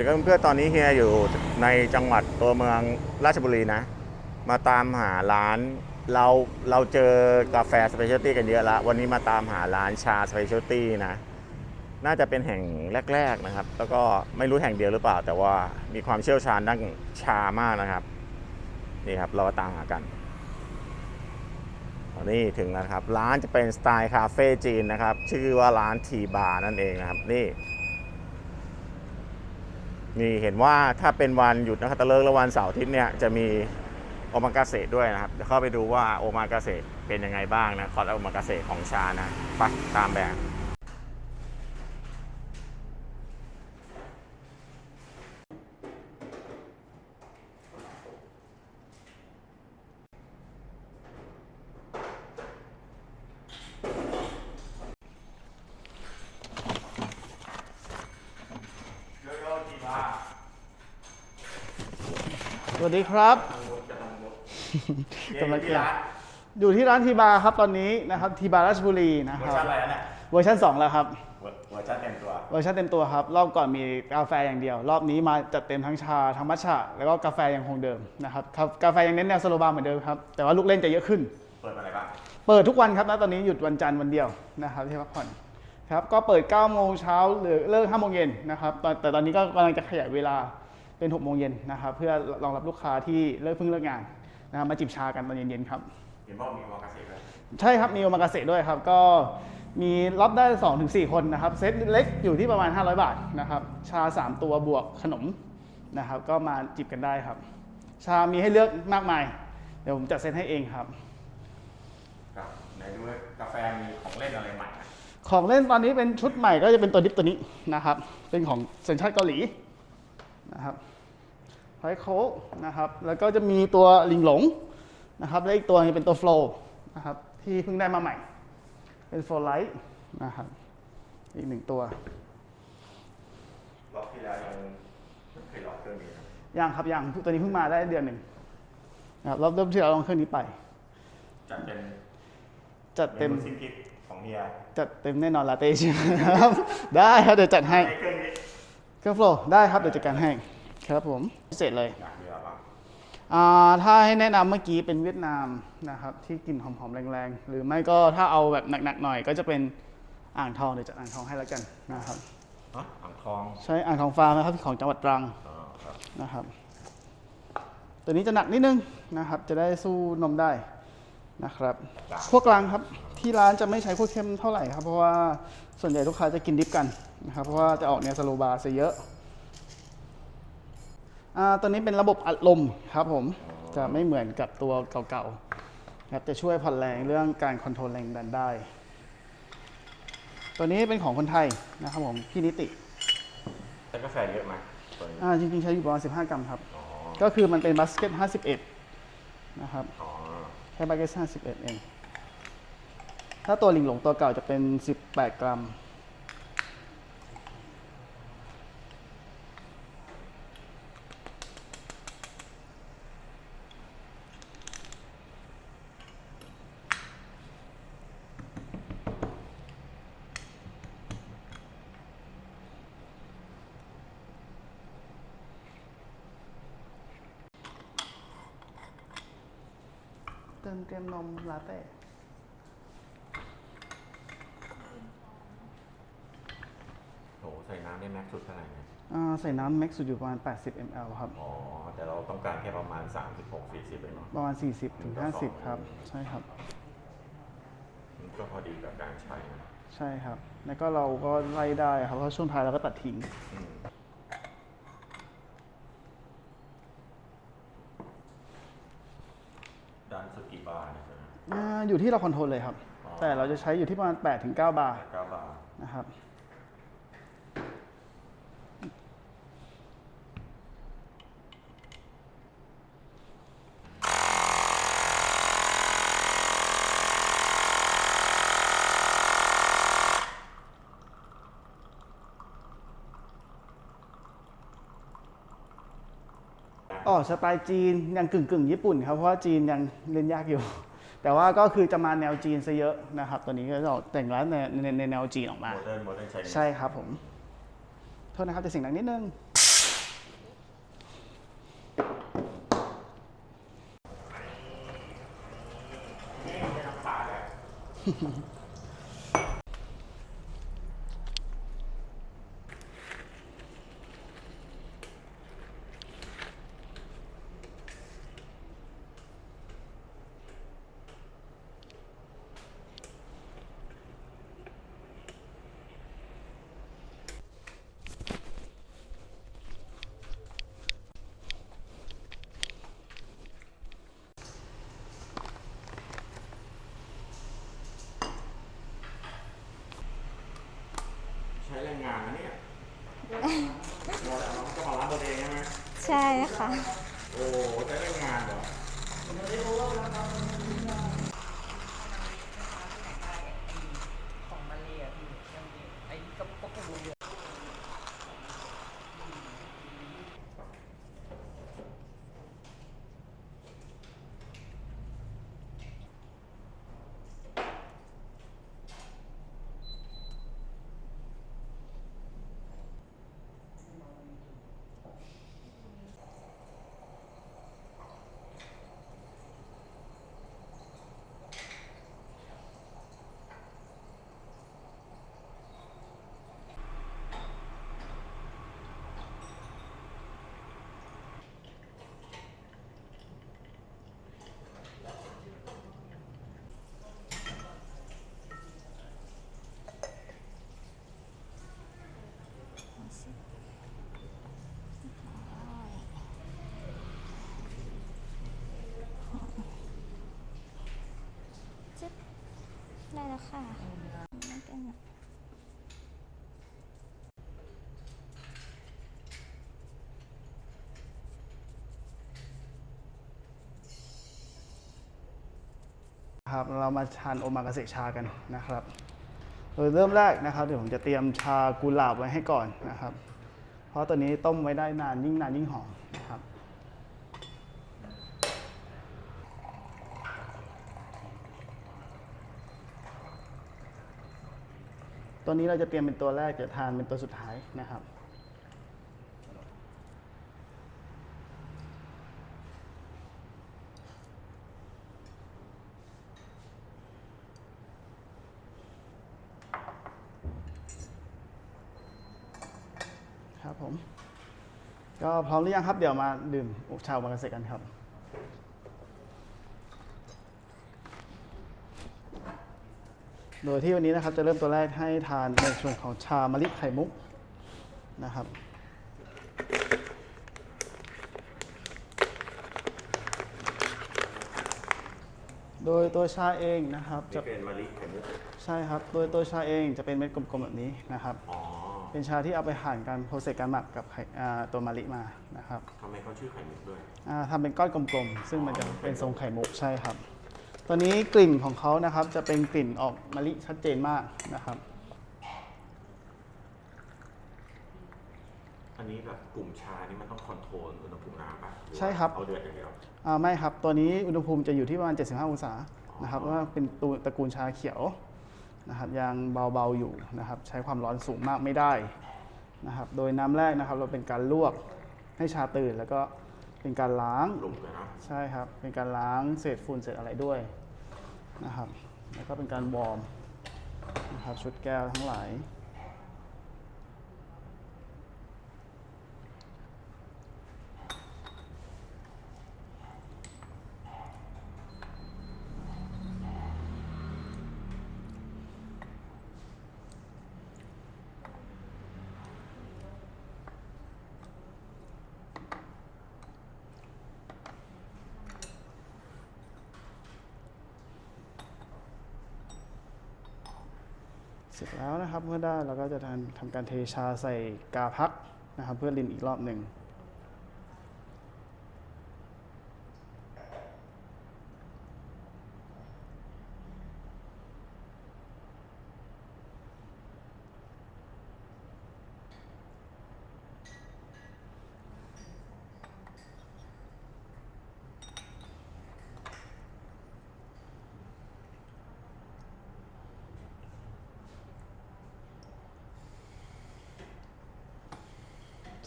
ดีครับเพื่อนๆตอนนี้เฮียอยู่ในจังหวัดตัวเมืองราชบุรีนะ มาตามหาร้านเราเราเจอกาแฟสเปเชียลตี้กันเยอะแล้ววันนี้มาตามหาร้านชาสเปเชียลตี้นะ น่าจะเป็นแห่งแรก ๆนะครับ แล้วก็ไม่รู้แห่งเดียวหรือเปล่า แต่ว่ามีความเชี่ยวชาญด้านชามากนะครับนี่ครับเราก็ตามหากันนี่ถึงแล้วครับ ร้านจะเป็นสไตล์คาเฟ่จีนนะครับ ชื่อว่าร้านทีบาร์นั่นเองนะครับนี่ นี่เห็นว่าถ้าเป็นวันหยุดนะครับตะเลิกและวันเสาร์อาทิตย์เนี่ยจะมีโอมากาเสะด้วยนะครับเดี๋ยวเข้าไปดูว่าโอมากาเสะเป็นยังไงบ้างนะคอร์สโอมากาเสะของชานะไปตามแบบ สวัสดีครับกำลังที่ร้านอยู่ที่ร้านทีบาร์ครับตอนนี้นะครับทีบาร์ราชบุรีนะเวคอรับร์ชันอะไรนะเนี่ยเวอร์ชัน2แล้วครับเวอร์เวอร์ชันเต็มตัวเวอร์ชันเต็มตัวครับ รอบก่อนมีกาแฟอย่างเดียว รอบนี้มาจัดเต็มทั้งชาทั้งมัทฉะแล้วก็กาแฟยังคงเดิมนะครับครับกาแฟยังเน้นแนวสโลบาร์เหมือนเดิมครับแต่ว่าลูกเล่นจะเยอะขึ้น เปิดมาอะไรบ้างเปิดทุกวันครับณตอนนี้หยุดวันจันทร์วันเดียวนะครับที่พักผ่อนครับก็เปิด9โมงเช้าหรือเลิก5โมงเย็นนะครับตอนแต่ตอนนี้ก็กำลังจะขยายเวลา เป็น6โมงเย็นนะครับเพื่อรองรับลูกค้าที่เลิกเพิ่งเลิกงานนะครับมาจิบชากันตอนเย็นๆครับ เห็นบอกมีโอมากาเสะด้วยใช่ครับมีโอมากาเสะด้วยครับก็มีรับได้2-4ถึง4คนนะครับเซตเล็กอยู่ที่ประมาณ 500 บาทนะครับชา 3 ตัวบวกขนมนะครับก็มาจิบกันได้ครับ ชามีให้เลือกมากมาย เดี๋ยวผมจัดเซตให้เองครับครับไหนดูว่ากาแฟมีของเล่นอะไรใหม่นะของเล่นตอนนี้เป็นชุดใหม่ก็จะเป็นตัวดิฟตัวนี้นะครับเป็นของสัญชาติเกาหลีนะครับ ไพโคกนะครับ แล้วก็จะมีตัวลิงหลงนะครับและอีกตัวนี้เป็นตัวโฟลนะครับที่เพิ่งได้มาใหม่ เป็นโฟลไลท์นะครับอีกหนึ่งตัวรอบที่แล้วยังไม่เคยลองเครื่องนี้นะย่างครับย่างตัวนี้เพิ่งมาได้เดือนหนึ่งนะครับรอบเริ่มที่เราลองเครื่องนี้ไปจัดเป็นจัดเต็มนูซิมพิกของเฮียจัดเต็มแน่นอนลาเต้ใช่ไหมครับได้ครับเดี๋ยวจัดให้ในเครื่องนี้เครื่องโฟลได้ครับเดี๋ยวจัดการให้ ครับผมพิเศษเลยอยากมีอะไรบ้างอ่าถ้าให้แนะนำเมื่อกี้เป็นเวียดนามนะครับที่กลิ่นหอมๆแรงๆ หรือไม่ก็ถ้าเอาแบบหนักๆหน่อย ก็จะเป็นอ่างทองเดี๋ยวจัดอ่างทองให้แล้วกันนะครับฮะอ่างทองใช้อ่างทองฟาร์มนะครับของจังหวัดตรังอ๋อครับนะครับ ตัวนี้จะหนักนิดนึงนะครับ จะได้สู้นมได้นะครับพวกกลางครับที่ร้านจะไม่ใช้พวกเข้มเท่าไหร่ครับเพราะว่าส่วนใหญ่ลูกค้าจะกินดิฟกันนะครับเพราะว่าจะออกแนวสโลบาร์ซะเยอะ อ่าตัวนี้เป็นระบบอัดลมครับผมจะไม่เหมือนกับตัวเก่าๆครับจะช่วยผ่อนแรงเรื่องการคอนโทรลแรงดันได้ ตัวนี้เป็นของคนไทยนะครับผมพี่นิติใช้กาแฟเยอะไหมตัวนี้อ่าจริงๆใช้อยู่ประมาณ15 กรัมครับ อ๋อก็คือมันเป็นบาสเกต51 นะครับ อ๋อแค่บาสเกต51เองถ้าตัวลิงหลงตัวเก่าจะเป็น 18 กรัม เติมเตรียมนมลาเต้โหใส่น้ำได้แม็กซ์สุดเท่าไหร่เนี่ยอ่าใส่น้ำแม็กซ์สุดอยู่ประมาณ 80 ml ครับ อ๋อ แต่เราต้องการแค่ประมาณ 36 40เองเนาะประมาณ 40ถึง50 ครับ ใช่ครับ มันก็พอดีกับการใช้นะใช่ครับ แล้วก็เราก็ไล่ได้ครับเพราะช่วงท้ายเราก็ตัดทิ้ง อืมด้าน สุดกี่บาทเนี่ยใช่ไหมอ่าอยู่ที่เราคอนโทรลเลยครับอ๋อแต่เราจะใช้อยู่ที่ประมาณ8ถึง9บาทเก้าบาทนะครับ อ๋อสไตล์จีนยังกึ่งกึ่งญี่ปุ่นครับเพราะว่าจีนยังเรียนยากอยู่ แต่ว่าก็คือจะมาแนวจีนซะเยอะนะครับ ตัวนี้ก็จะออกแต่งร้านในในแนวจีนออกมาโมเดิร์นโมเดิร์นใช่ใช่ครับผมโทษนะครับแต่สิ่งดังนิดนึง ใช้แรงงานนะเนี่ยโมแต่น้องเจ้าของร้านตัวเองใช่ไหมใช่ค่ะ โอ้ใช้แรงงานเหรอ ของมาเลยอะพี่ยังมีไอ้กระปุกกระปุกเดียว จึ๊บได้แล้ว ค่ะไม่เป็นไรครับเรามาทานโอมากาเสชากันนะครับโดยเริ่มแรกนะครับเดี๋ยวผมจะเตรียมชากุหลาบไว้ให้ก่อนนะครับ เพราะตัวนี้ต้มไว้ได้นานยิ่งนานยิ่งหอมนะครับ ตัวนี้เราจะเตรียมเป็นตัวแรกจะทานเป็นตัวสุดท้ายนะครับครับผม ก็พร้อมหรือยังครับ เดี๋ยวมาดื่มชาโอมากาเสะกันครับ โดยที่วันนี้นะครับจะเริ่มตัวแรกให้ทานในส่วนของชามะลิไข่มุกนะครับ โดยตัวชาเองนะครับนี่จะเป็นมะลิไข่มุกใช่ครับ โดยตัวชาเองจะเป็นเม็ดกลมๆแบบนี้นะครับ อ๋อเป็นชาที่เอาไปผ่านการโปรเซสการหมักกับไข่อ่าตัวมะลิมานะครับทำไมเขาชื่อไข่มุกด้วยอ่าทำเป็นก้อนกลมๆ ซึ่งมันจะเป็นทรงไข่มุกใช่ครับ ตัวนี้กลิ่นของเขานะครับจะเป็นกลิ่นออกมะลิชัดเจนมากนะครับ อันนี้แบบกลุ่มชานี่มันต้องคอนโทรลอุณหภูมิน้ำป่ะหอว่าใช่ครับ เอาเดือดอย่างเดียว อ่าไม่ครับ ตัวนี้อุณหภูมิจะอยู่ที่ประมาณ 75 องศานะครับเพราะว่าเป็นตัวตระกูลชาเขียวนะครับยังเบาๆอยู่นะครับ ใช้ความร้อนสูงมากไม่ได้นะครับ โดยน้ำแรกนะครับ เราเป็นการลวกให้ชาตื่นแล้วก็เป็นการล้าง ลงเลยนะ ใช่ครับ เป็นการล้างเศษฝุ่นเศษอะไรด้วย นะครับ แล้วก็เป็นการวอร์มนะครับชุดแก้วทั้งหลาย สร็จแล้วนะครับเมื่อได้เราก็จะทำการเทชาใส่กาพักนะครับ เพื่อลินอีกรอบหนึ่ง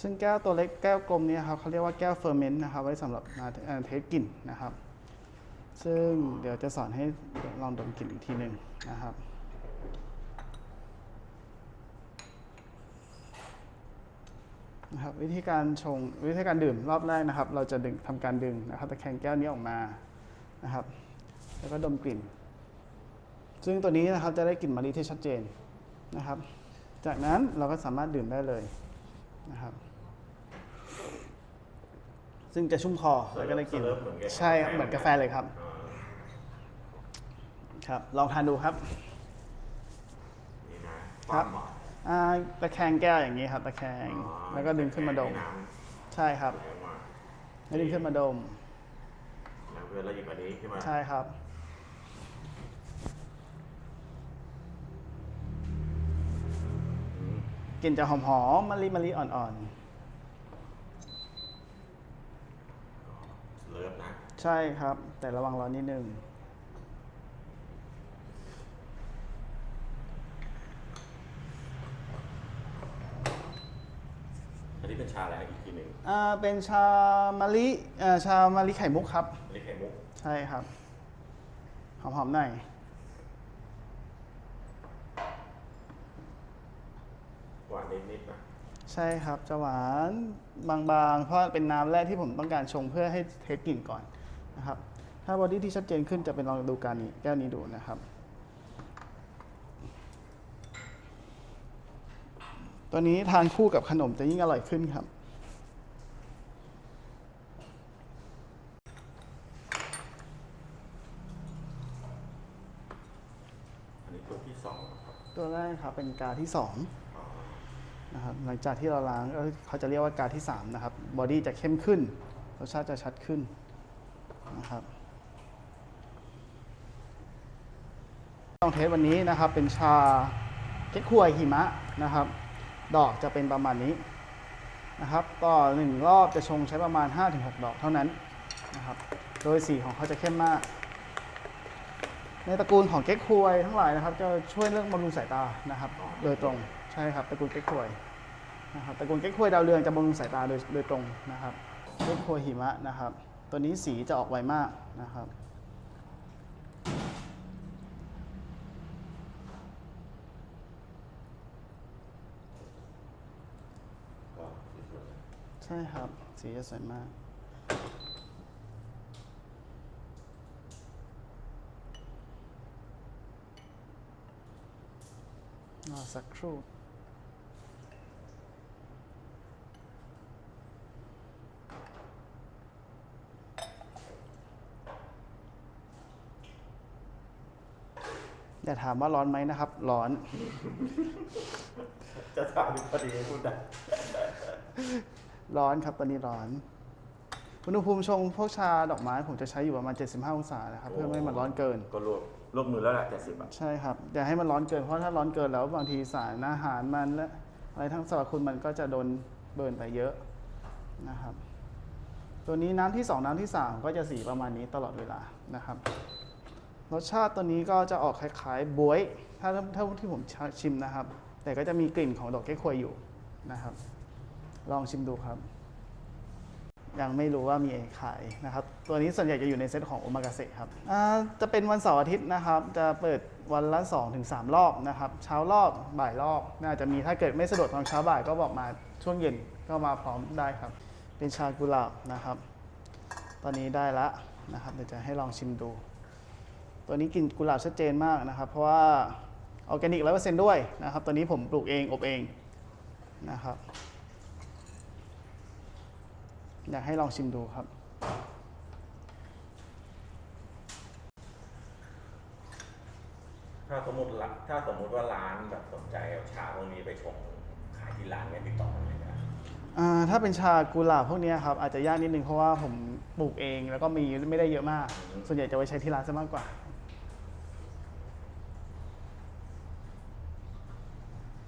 ซึ่งแก้วตัวเล็กแก้วกลมนี้ครับเขาเรียกว่าแก้วเฟอร์เมนต์นะครับไว้สำหรับมาเอ่อเทสกลิ่นนะครับ ซึ่งเดี๋ยวจะสอนให้ลองดมกลิ่นอีกทีหนึ่งนะครับนะครับวิธีการชงวิธีการดื่มรอบแรกนะครับ เราจะดึงทำการดึงนะครับตะแคงแก้วนี้ออกมานะครับ แล้วก็ดมกลิ่น ซึ่งตัวนี้นะครับจะได้กลิ่นมะลิที่ชัดเจนนะครับ จากนั้นเราก็สามารถดื่มได้เลยนะครับ ซึ่งจะชุ่มคอแล้วก็ได้กลิ่นเริ่มเหมือนกาแฟ ใช่ครับเหมือนกาแฟเลยครับ อ่าครับ ลองทานดูครับ นี่นะครับวามหวานอ่าตะแคงแก้วอย่างนี้ครับตะแคงอ๋อแล้วก็ดึงขึ้นมาดมให้น้ใช่ครับำแรงมากแล้วดึงขึ้นมาดมแล้วเพื่อละเอียดกว่านี้ขึ้นมาใช่ครับอืมกลิ่นจะหอมๆมะลิมะลิอ่อน ลิฟนะๆใช่ครับ แต่ระวังร้อนนิดนึงอันนี้เป็นชาแล้วอีกทีหนึ่งอ่าเป็นชามะลิอ่าชามะลิไข่มุกครับ อันนี้ไข่มุก ใช่ครับ หอมๆหน่อย หวานนิดๆนะ ใช่ครับจะหวานบางๆ เพราะเป็นน้ำแรกที่ผมต้องการชงเพื่อให้เทสกลิ่นก่อนนะครับ ถ้าบอดี้ที่ชัดเจนขึ้นจะเป็นลองดูการนี้แก้วนี้ดูนะครับ ตัวนี้ทานคู่กับขนมจะยิ่งอร่อยขึ้นครับอันนี้ตัวที่สองครับตัวแรกครับเป็นกาที่สอง นะครับหลังจากที่เราล้างก็เขาจะเรียกว่ากาที่สามนะครับบอดี้จะเข้มขึ้นรสชาติจะชัดขึ้นนะครับลองเทสวันนี้นะครับเป็นชาเก๊กฮวยหิมะนะครับ ดอกจะเป็นประมาณนี้นะครับต่อหนึ่งรอบจะชงใช้ประมาณ 5-6 ดอกเท่านั้นนะครับโดยสีของเขาจะเข้มมาก ในตระกูลของเก๊กฮวยทั้งหลายนะครับ จะช่วยเรื่องบำรุงสายตานะครับ โดยตรง ใช่ครับตระกูลเก๊กฮวยนะครับตระกูลเก๊กฮวยดาวเรืองจะบำรุงสายตาโดยโดยตรงนะครับเก๊กฮวยหิมะนะครับ ตัวนี้สีจะออกไวมากนะครับใช่ครับ สีจะสวยมากสักครู่ อย่าถามว่าร้อนไหมนะครับ ร้อน จะถามพอดีพูดได้ร้อนครับตอนนี้ร้อนอุณหภูมิชงพวกชาดอกไม้ผมจะใช้อยู่ประมาณ 75 องศานะครับ เพื่อไม่ให้มันร้อนเกิน ก็รวบรวบมือแล้วแหละเจ็ดสิบอะใช่ครับอย่าให้มันร้อนเกินเพราะถ้าร้อนเกินแล้วบางทีสารอาหารมันและอะไรทั้งสรรพคุณมันก็จะโดนเบิร์นไปเยอะนะครับ ตัวนี้น้ำที่ 2 น้ำที่ 3 ก็จะสีประมาณนี้ตลอดเวลานะครับ รสชาติตัวนี้ก็จะออกคล้ายๆบวย ถ้าเท่าที่ผมชิมนะครับ แต่ก็จะมีกลิ่นของดอกเก๊กฮวยอยู่นะครับ ลองชิมดูครับ ยังไม่รู้ว่ามีขายนะครับ ตัวนี้ส่วนใหญ่จะอยู่ในเซตของโอมากาเสะครับจะเป็นวันเสาร์อาทิตย์นะครับ จะเปิดวันละ 2-3ถึงรอบนะครับ เช้ารอบบ่ายรอบ น่าจะมีถ้าเกิดไม่สะดวกตอนเช้าบ่ายก็บอกมาช่วงเย็นก็มาพร้อมได้ครับ เป็นชากุหลาบนะครับ ตอนนี้ได้ละนะครับเดี๋ยวจะให้ลองชิมดู ตัวนี้กลิ่นกุหลาบชัดเจนมากนะครับ เพราะว่าออร์แกนิกร้อยเปอร์เซ็นต์ด้วยนะครับ ตัวนี้ผมปลูกเองอบเองนะครับ อยากให้ลองชิมดูครับ ถ้าสมมติละถ้าสมมติว่าร้านแบบสนใจเอาชาพวกนี้ไปชงขายที่ร้านเนี่ยติดต่อมาเลยนะอ่าถ้าเป็นชากุหลาบพวกเนี้ยครับอาจจะยากนิดนึงเพราะว่าผมปลูกเองแล้วก็มีไม่ได้เยอะมาก ส่วนใหญ่จะไว้ใช้ที่ร้านซะมากกว่า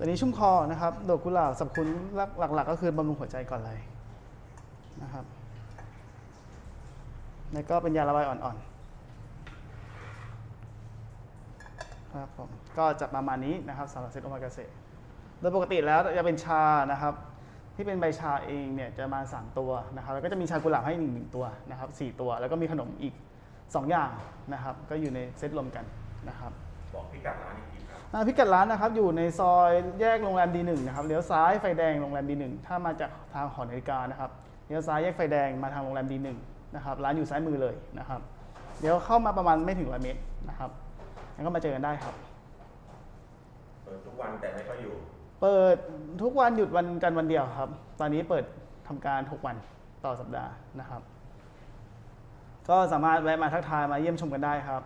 ตัวนี้ชุ่มคอนะครับดอกกุหลาบสรรพคุณหลัก ๆ ก็คือบำรุงหัวใจก่อนเลยนะครับแล้วก็เป็นยาระบายอ่อนๆครับผมก็จะประมาณนี้นะครับสำหรับเซตโอมากาเสะโดยปกติแล้วจะเป็นชานะครับที่เป็นใบชาเองเนี่ยจะมา 3 ตัวนะครับแล้วก็จะมีชากุหลาบให้หนึ่งหนึ่งตัวนะครับสี่ตัว แล้วก็มีขนมอีกสองอย่างนะครับ ก็อยู่ในเซตรวมกันนะครับ บอกพี่กัดร้านอีก พิกัดร้านนะครับอยู่ในซอยแยกโรงแรมดีหนึ่งนะครับเลี้ยวซ้ายไฟแดงโรงแรมดีหนึ่งถ้ามาจากทางหอนาฬิกานะครับเลี้ยวซ้ายแยกไฟแดงมาทางโรงแรมดีหนึ่งนะครับร้านอยู่ซ้ายมือเลยนะครับ เดี๋ยวเข้ามาประมาณไม่ถึงร้อยเมตรนะครับงั้นก็มาเจอกันได้ครับ เปิดทุกวันแต่ไม่ค่อยอยู่ เปิดทุกวันหยุดวันจันทร์วันเดียวครับ ตอนนี้เปิดทำการทุกวันต่อสัปดาห์นะครับ ก็สามารถแวะมาทักทายมาเยี่ยมชมกันได้ครับ